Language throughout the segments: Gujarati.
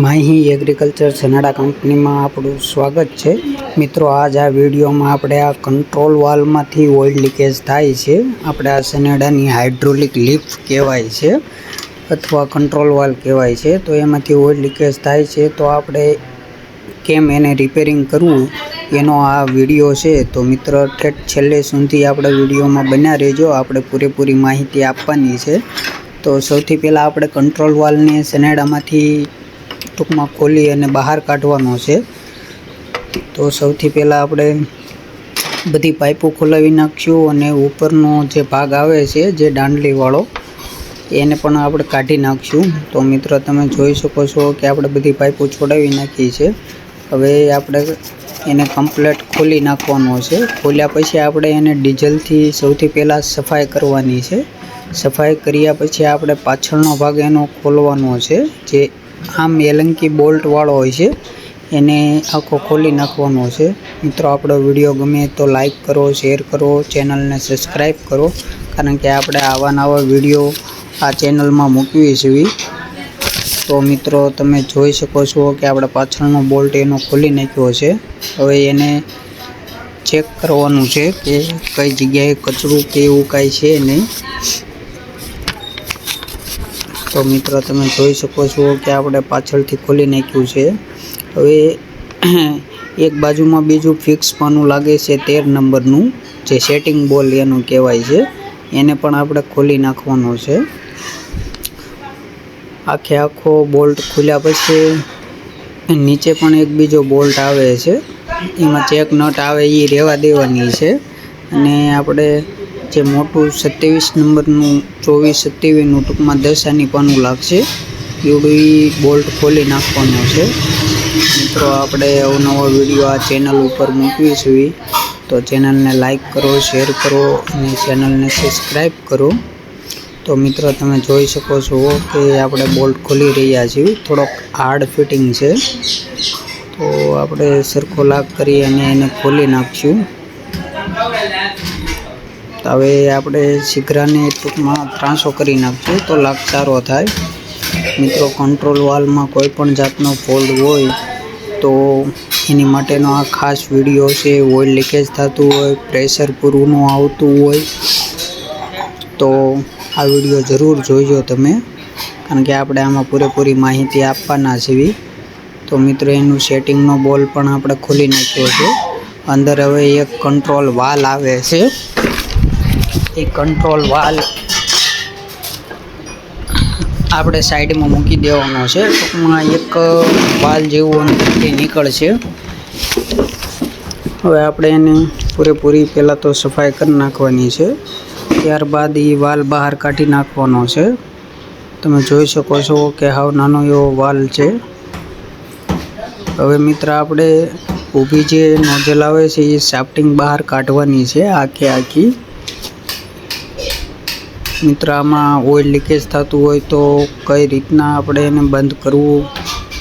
માહી એગ્રીકલ્ચર સનાડા કંપનીમાં આપણું સ્વાગત છે. મિત્રો, આજ આ વિડીયોમાં આપણે આ કંટ્રોલ વાલમાંથી ઓઇલ લીકેજ થાય છે. આપણે આ સનેડાની હાઇડ્રોલિક લિફ્ટ કહેવાય છે અથવા કંટ્રોલ વાલ કહેવાય છે. તો એમાંથી ઓઇલ લીકેજ થાય છે. તો આપણે કેમ એને રિપેરિંગ કરવું એનો આ વીડિયો છે. તો મિત્ર, ઠેઠ છેલ્લે સુધી આપણે વિડીયોમાં બન્યા રહેજો. આપણે પૂરેપૂરી માહિતી આપવાની છે. તો સૌથી પહેલાં આપણે કંટ્રોલ વાલને સનેડામાંથી ટૂંકમાં ખોલી અને બહાર કાઢવાનો છે. તો સૌથી પહેલાં આપણે બધી પાઇપો ખોલાવી નાખશું અને ઉપરનો જે ભાગ આવે છે, જે દાંડલીવાળો, એને પણ આપણે કાઢી નાખશું. તો મિત્રો, તમે જોઈ શકો છો કે આપણે બધી પાઇપો છોડાવી નાખી છે. હવે આપણે એને કમ્પ્લેટ ખોલી નાખવાનો છે. ખોલ્યા પછી આપણે એને ડીઝલથી સૌથી પહેલાં સફાઈ કરવાની છે. સફાઈ કર્યા પછી આપણે પાછળનો ભાગ એનો ખોલવાનો છે, જે આમ એલંકી બોલ્ટવાળો હોય છે, એને આખો ખોલી નાખવાનો છે. મિત્રો, આપણો વીડિયો ગમે તો લાઈક કરો શેર કરો ચેનલને સબસ્ક્રાઈબ કરો, કારણ કે આપણે આવા નવા વીડિયો આ ચેનલમાં મૂકવી છીએ. તો મિત્રો, તમે જોઈ શકો છો કે આપણે પાછળનો બોલ્ટ એનો ખોલી નાખ્યો છે. હવે એને ચેક કરવાનું છે કે કઈ જગ્યાએ કચરું કે એવું કાંઈ છે નહીં. તો મિત્રો, તમે જોઈ શકો છો કે આપણે પાછળથી ખોલી નાખ્યું છે. હવે એક બાજુમાં બીજું ફિક્સ પાનું લાગે છે તેર નંબરનું, જે સેટિંગ બોલ એનું કહેવાય છે. એને પણ આપણે ખોલી નાખવાનો છે. આખે આખો બોલ્ટ ખોલ્યા પછી નીચે પણ એક બીજો બોલ્ટ આવે છે. એમાં ચેક નટ આવે એ રહેવા દેવાની છે. અને આપણે જે મોટું સત્યાવીસ નંબરનું ચોવીસ સત્યાવીસનું ટૂંકમાં દસ આની પાનું લાગશે. એવડું બોલ્ટ ખોલી નાખવાનો છે. મિત્રો, આપણે અવનવો વીડિયો આ ચેનલ ઉપર મૂકવી છીએ તો ચેનલને લાઈક કરો, શેર કરો અને ચેનલને સબસ્ક્રાઈબ કરો. તો મિત્રો, તમે જોઈ શકો છો કે આપણે બોલ્ટ ખોલી રહ્યા છીએ. થોડોક હાર્ડ ફિટિંગ છે. તો આપણે સરખો લાગ કરી અને એને ખોલી નાખશું. હવે આપણે શીઘ્રને ટૂંકમાં ત્રાંસો કરી નાખશું તો લાગ સારો થાય. મિત્રો કંટ્રોલ વાલમાં કોઈ પણ જાતનો ફોલ્ટ હોય તો એની માટેનો આ ખાસ વીડિયો છે ઓઇલ લીકેજ થતું હોય પ્રેશર પૂરું આવતું હોય, તો આ વીડિયો જરૂર જોઈજો તમે, કારણ કે આપણે આમાં પૂરેપૂરી માહિતી આપવાના છીએ. તો મિત્રો, એનું સેટિંગનો બોલ પણ આપણે ખોલી નાખ્યો છે. અંદર હવે એક કંટ્રોલ વાલ આવે છે. એ કંટ્રોલ વાલ આપણે સાઈડમાં મૂકી દેવાનો છે. ટૂંકમાં એક વાલ જેવું અંદરથી નીકળશે. હવે આપણે એને પૂરેપૂરી પહેલાં તો સફાઈ કરી નાખવાની છે. ત્યારબાદ એ વાલ બહાર કાઢી નાખવાનો છે. તમે જોઈ શકો છો કે હાવ નાનો એવો વાલ છે. હવે મિત્ર, આપણે ઊભી જે નોઝલ આવે છે એ સાફ્ટિંગ બહાર કાઢવાની છે, આખે આખી. મિત્ર આમાં ઓઇલ લીકેજ થતું હોય તો કઈ રીતના આપણે એને બંધ કરવું,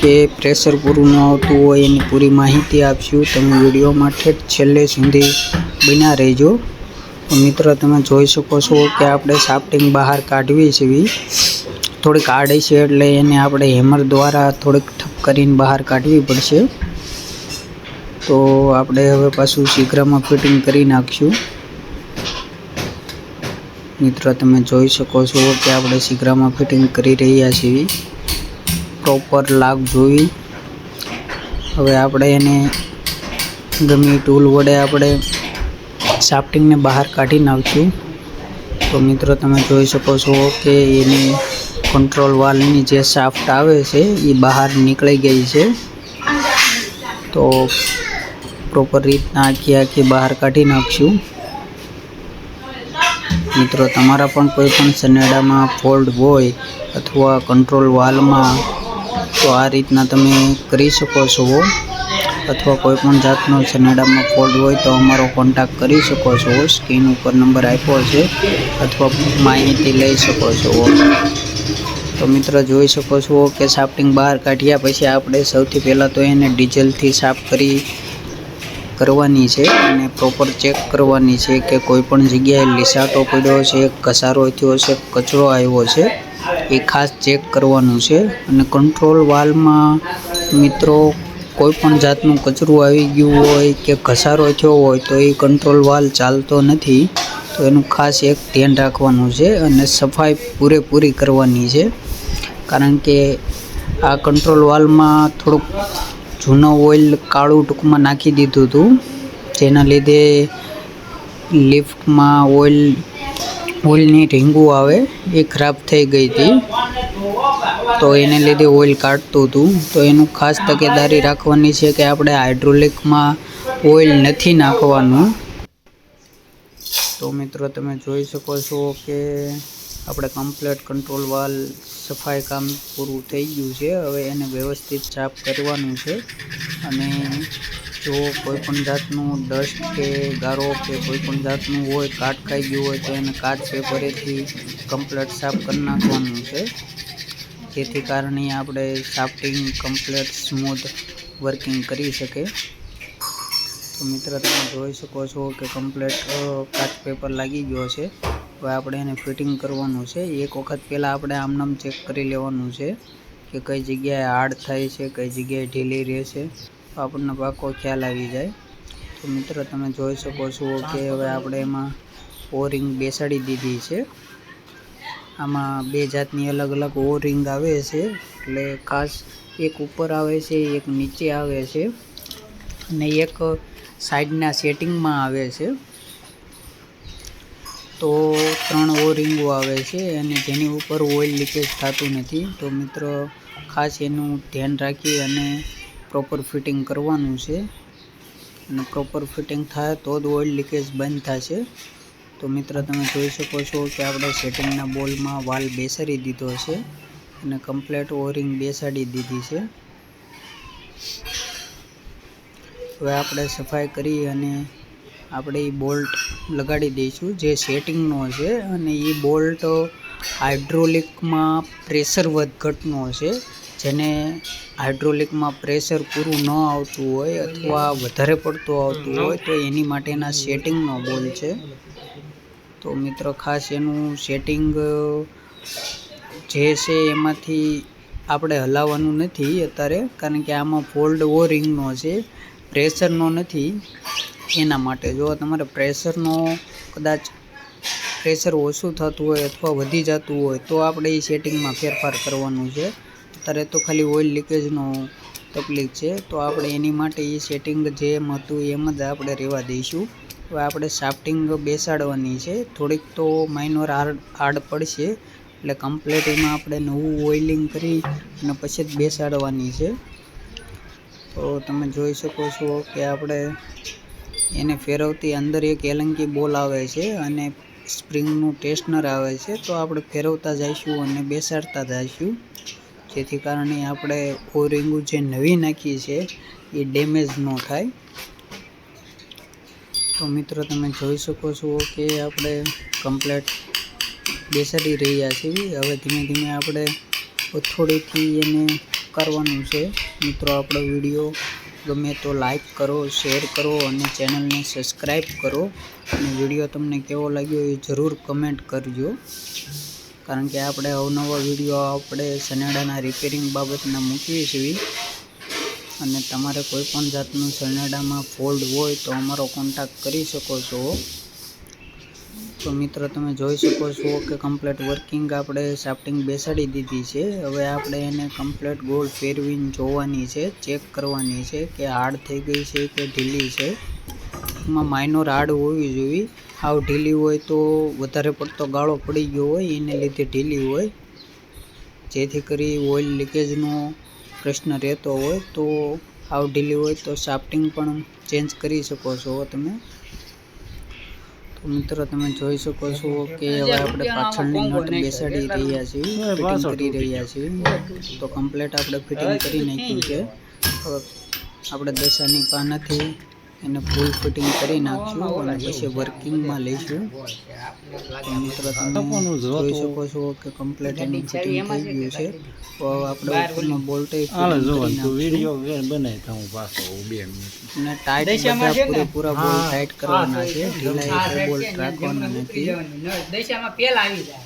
કે પ્રેશર પૂરું ન આવતું હોય એની પૂરી માહિતી આપશું. તમે વીડિયો માટે છેલ્લે સુધી બન્યા રહેજો. મિત્ર, તમે જોઈ શકો છો કે આપણે સાફ્ટિંગ બહાર કાઢવી છે થોડીક આડી છે એટલે એને આપણે હેમર દ્વારા થોડીક ઠપ કરીને બહાર કાઢવી પડશે. તો આપણે હવે પાછું શીઘ્રમાં ફિટિંગ કરી નાખશું. મિત્રો, તમે જોઈ શકો છો કે આપણે શીઘ્રમાં ફિટિંગ કરી રહ્યા છીએ. પ્રોપર લાગ જોઈ. હવે આપણે એને ગમે ટૂલ વડે આપણે સાફ્ટિંગને બહાર કાઢી નાખશું. તો મિત્રો, તમે જોઈ શકો છો કે એની કંટ્રોલ વાલની જે સાફ્ટ આવે છે, એ બહાર નીકળી ગઈ છે. તો પ્રોપર રીતના આખી આખી બહાર કાઢી નાખશું. મિત્રો, તમારા પણ કોઈ પણ સનેડામાં ફોલ્ડ હોય અથવા કંટ્રોલ વાલમાં, તો આ રીતના તમે કરી શકો છો અથવા કોઈ પણ જાતનો સનેડામાં ફોલ્ડ હોય તો અમારો કોન્ટેક્ટ કરી શકો છો સ્ક્રીન ઉપર નંબર આપ્યો છે અથવા માહિતી લઈ શકો છો તો મિત્ર, જોઈ શકો છો કે સાફ્ટિંગ બહાર કાઢ્યા પછી આપણે સૌથી પહેલાં તો એને ડીઝલથી સાફ કરી કરવાની છે અને પ્રોપર ચેક કરવાની છે કે કોઈ પણ જગ્યાએ લીસાટો પડ્યો છે, ઘસારો થયો છે, કચરો આવ્યો છે, એ ખાસ ચેક કરવાનું છે. અને કંટ્રોલ વાલમાં મિત્રો કોઈ પણ જાતનું કચરું આવી ગયું હોય કે ઘસારો થયો હોય તો એ કંટ્રોલ વાલ ચાલતો નથી. તો એનું ખાસ એક ધ્યાન રાખવાનું છે અને સફાઈ પૂરેપૂરી કરવાની છે. કારણ કે આ કંટ્રોલ વાલમાં થોડુંક જૂનો ઓઇલ કાળું ટૂંકમાં નાખી દીધું હતું. જેના લીધે લિફ્ટમાં ઓઇલ, ઓઇલની રીંગું આવે, એ ખરાબ થઈ ગઈ હતી. તો એને લીધે ઓઇલ કાઢતું હતું. તો એનું ખાસ તકેદારી રાખવાની છે કે આપણે હાઇડ્રોલિકમાં ઓઇલ નથી નાખવાનું. તો મિત્રો તમે જોઈ શકો છો કે આપણે કમ્પ્લેટ કંટ્રોલ વાલ સફાઈ કામ પૂરું થઈ ગયું છે. હવે એને વ્યવસ્થિત સાફ કરવાનું છે. અને જો કોઈ પણ જાતનું ડસ્ટ કે ગારો કે કોઈ પણ જાતનું હોય, કાટ ખાઈ ગયું હોય તો એને કાચ પેપરેથી કમ્પ્લેટ સાફ કરી નાખવાનું છે. જેથી કારણે આપણે સાફ્ટિંગ કમ્પ્લેટ સ્મૂથ વર્કિંગ કરી શકે. તો મિત્ર, તમે જોઈ શકો છો કે કમ્પ્લેટ કાચ પેપર લાગી ગયો છે. હવે આપણે એને ફિટિંગ કરવાનું છે. એક વખત પહેલાં આપણે આમનામ ચેક કરી લેવાનું છે કે કઈ જગ્યાએ હાર્ડ થાય છે, કઈ જગ્યાએ ઢીલી રહેશે. તો આપણને પાકો ખ્યાલ આવી જાય. તો મિત્ર, તમે જોઈ શકો છો કે હવે આપણે એમાં ઓરિંગ બેસાડી દીધી છે. આમાં બે જાતની અલગ અલગ ઓરિંગ આવે છે. એટલે ખાસ એક ઉપર આવે છે, એક નીચે આવે છે અને એક સાઈડના સેટિંગમાં આવે છે. તો ત્રણ ઓરિંગો આવે છે અને જેની ઉપર ઓઇલ લીકેજ થતું નથી. તો મિત્રો, ખાસ એનું ધ્યાન રાખી અને પ્રોપર ફિટિંગ કરવાનું છે. અને પ્રોપર ફિટિંગ થાય તો જ ઓઇલ લીકેજ બંધ થશે. તો મિત્ર, તમે જોઈ શકો છો કે આપણે સેટિંગના બોલમાં વાલ બેસાડી દીધો છે અને કમ્પ્લેટ ઓરિંગ બેસાડી દીધી છે. હવે આપણે સફાઈ કરી અને આપણે એ બોલ્ટ લગાડી દઈશું, જે સેટિંગનો છે અને એ બોલ્ટ હાઇડ્રોલિકમાં પ્રેશર વધઘટનો છે, જેને હાઇડ્રોલિકમાં પ્રેશર પૂરું ન આવતું હોય અથવા વધારે પડતું આવતું હોય તો એની માટેના સેટિંગનો બોલ છે. તો મિત્રો, ખાસ એનું સેટિંગ જે છે એમાંથી આપણે હલાવવાનું નથી અત્યારે, કારણ કે આમાં ફોલ્ડ ઓ રિંગનો છે, પ્રેશરનો નથી. એના માટે. જો તમારે પ્રેશરનો કદાચ પ્રેશર ઓછું થતું હોય અથવા વધી જતું હોય, તો આપણે એ સેટિંગમાં ફેરફાર કરવાનું છે. અત્યારે તો ખાલી ઓઇલ લીકેજનો તકલીફ છે, તો આપણે એની માટે એ સેટિંગ જેમ હતું એમ જ આપણે રહેવા દઈશું. હવે આપણે સાફ્ટિંગ બેસાડવાની છે. થોડીક તો માઇનોર હાર્ડ હાર્ડ પડશે, એટલે કમ્પ્લેટ એમાં આપણે નવું ઓઇલિંગ કરી અને પછી જ બેસાડવાની છે. તો તમે જોઈ શકો છો કે આપણે એને ફેરવતી અંદર એક એલંકી બોલ આવે છે અને સ્પ્રિંગનું ટેસ્ટનર આવે છે. તો આપણે ફેરવતા જઈશું અને બેસાડતા જઈશું. જેથી કારણે આપણે ઓરિંગુ જે નવી નાખી છે, એ ડેમેજ ન થાય. તો મિત્રો, તમે જોઈ શકો છો કે આપણે કમ્પ્લેટ બેસાડી રહ્યા છીએ. હવે ધીમે ધીમે આપણે હથોડીથી એને કરવાનું છે. મિત્રો, આપણો વીડિયો ગમે તો લાઈક કરો શેર કરો અને ચેનલને સબસ્ક્રાઈબ કરો. અને વીડિયો તમને કેવો લાગ્યો એ જરૂર કમેન્ટ કરજો. કારણ કે આપણે અવનવા વીડિયો આપણે સનેડાના રિપેરિંગ બાબતના મૂકીએ છીએ. અને તમારે કોઈ પણ જાતનું સનેડામાં ફોલ્ડ હોય તો અમારો કોન્ટેક્ટ કરી શકો છો. તો મિત્રો તમે જોઈ શકો છો કે કમ્પ્લેટ વર્કિંગ આપણે સાફ્ટિંગ બેસાડી દીધી છે. હવે આપણે એને કમ્પ્લેટ ગોળ ફેરવીને જોવાની છે ચેક કરવાની છે કે હાર્ડ થઈ ગઈ છે કે ઢીલી છે. એમાં માઇનોર હાર્ડ હોવી જોઈએ. આવ ઢીલી હોય તો વધારે પડતો ગાળો પડી ગયો હોય, એને લીધે ઢીલી હોય. જેથી કરી ઓઇલ લીકેજનો પ્રશ્ન રહેતો હોય તો આવ ઢીલી હોય તો સાફ્ટિંગ પણ ચેન્જ કરી શકો છો તમે. મિત્રો તમે જોઈ શકો છો કે હવે આપણે પાછળની નટ બેસાડી રહ્યા છીએ ફિટિંગ કરી રહ્યા છીએ. તો કમ્પ્લેટ આપણે ફિટિંગ કરી નાખ્યું છે. હવે આપણે દશાની પાનાથી એને ફૂલ ફિટિંગ કરી નાખશું અને પછી વર્કિંગમાં લઈશું. મિત્રો તમે જોઈ શકો છો કે કમ્પ્લેટ એનું ફિટિંગ થઈ ગયું છે તો આપણે ઉપરનો બોલ્ટે વીડિયો બનાવી હું પાછો બે મિનિટ અને ટાઈટ બધા પૂરેપૂરા બોલ ટાઈટ કરવાના છે. ઢીલા બોલ્ટ રાખવાના નથી. દશામાં પેલ આવી જાય.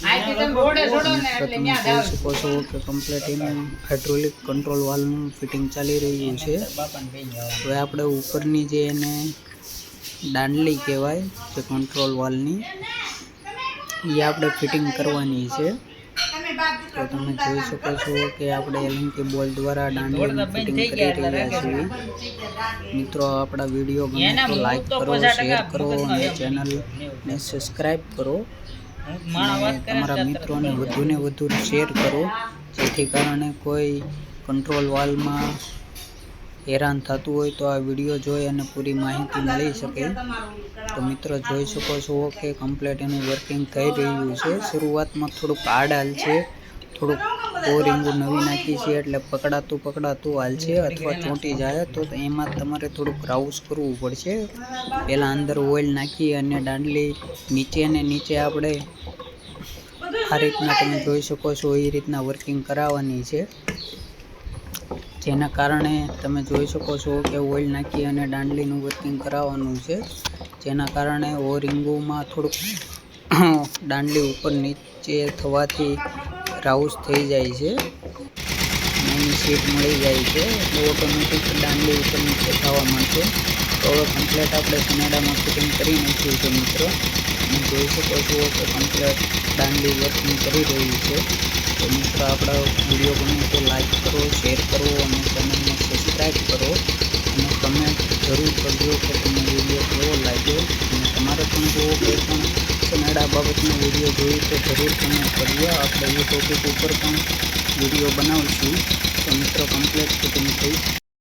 તમે જોઈ શકો છો કે કમ્પ્લીટ એનું હાઇડ્રોલિક કંટ્રોલ વાલ્વનું ફિટિંગ ચાલી રહ્યું છે. હવે આપણે ઉપરની જે એને દાંડલી કહેવાય જે કંટ્રોલ વાલ્વની એ આપણે ફિટિંગ કરવાની છે. તો તમે જોઈ શકો છો કે આપણે એલએમકે બોલ દ્વારા દાંડલીનું ફિટિંગ કરી રહ્યા છીએ. મિત્રો આપણા વીડિયો ગમે તો લાઈક કરો શેર કરો અને ચેનલને સબસ્ક્રાઈબ કરો. તમારા મિત્રોને વધુને વધુ શેર કરો. જેથી કારણે કોઈ કંટ્રોલ વાલમાં હેરાન થતું હોય તો આ વીડિયો જોઈ અને પૂરી માહિતી મળી શકે. તો મિત્રો, જોઈ શકો છો કે કમ્પ્લેટ એનું વર્કિંગ થઈ રહ્યું છે. શરૂઆતમાં થોડુંક આડાલ છે, થોડુંક ઓરિંગું નવી નાખી છે એટલે પકડાતું પકડાતું હાલશે અથવા ચોંટી જાય તો એમાં તમારે થોડુંક રાઉસ કરવું પડશે. પહેલાં અંદર ઓઇલ નાખી અને દાંડલી નીચે ને નીચે આપણે આ રીતના તમે જોઈ શકો છો એ રીતના વર્કિંગ કરાવવાની છે. જેના કારણે તમે જોઈ શકો છો કે ઓઇલ નાખી અને દાંડલીનું વર્કિંગ કરાવવાનું છે. જેના કારણે ઓરિંગોમાં થોડુંક દાંડલી ઉપર નીચે થવાથી રાઉસ થઈ જાય છે. અને એની સીટ મળી જાય છે. એટલે ઓટોમેટિક દાંડી ઉપર નીચે થવા મળશે તો હવે કમ્પ્લેટ આપણે સનેડામાં ફિટિંગ કરી નાખ્યું છે મિત્રો. તમે જોઈ શકો છો કે કમ્પ્લેટ દાંડી વર્કિંગ કરી રહ્યું છે. તો મિત્રો આપણા વીડિયો ગમે તો લાઈક કરો શેર કરો અને ચેનલને સબસ્ક્રાઈબ કરો. અને કમેન્ટ જરૂર કરજો કે તમને વીડિયો કેવો લાગ્યો અને તમારે પણ જોવો કોઈ પણ સનેડા બાબતનો વીડિયો જોઈએ તો જરૂર કમેન્ટ કરીએ આપણે એ ટોપિક ઉપર પણ વીડિયો બનાવીશું. તો મિત્રો કમ્પ્લેટ ફિટિંગ થઈ.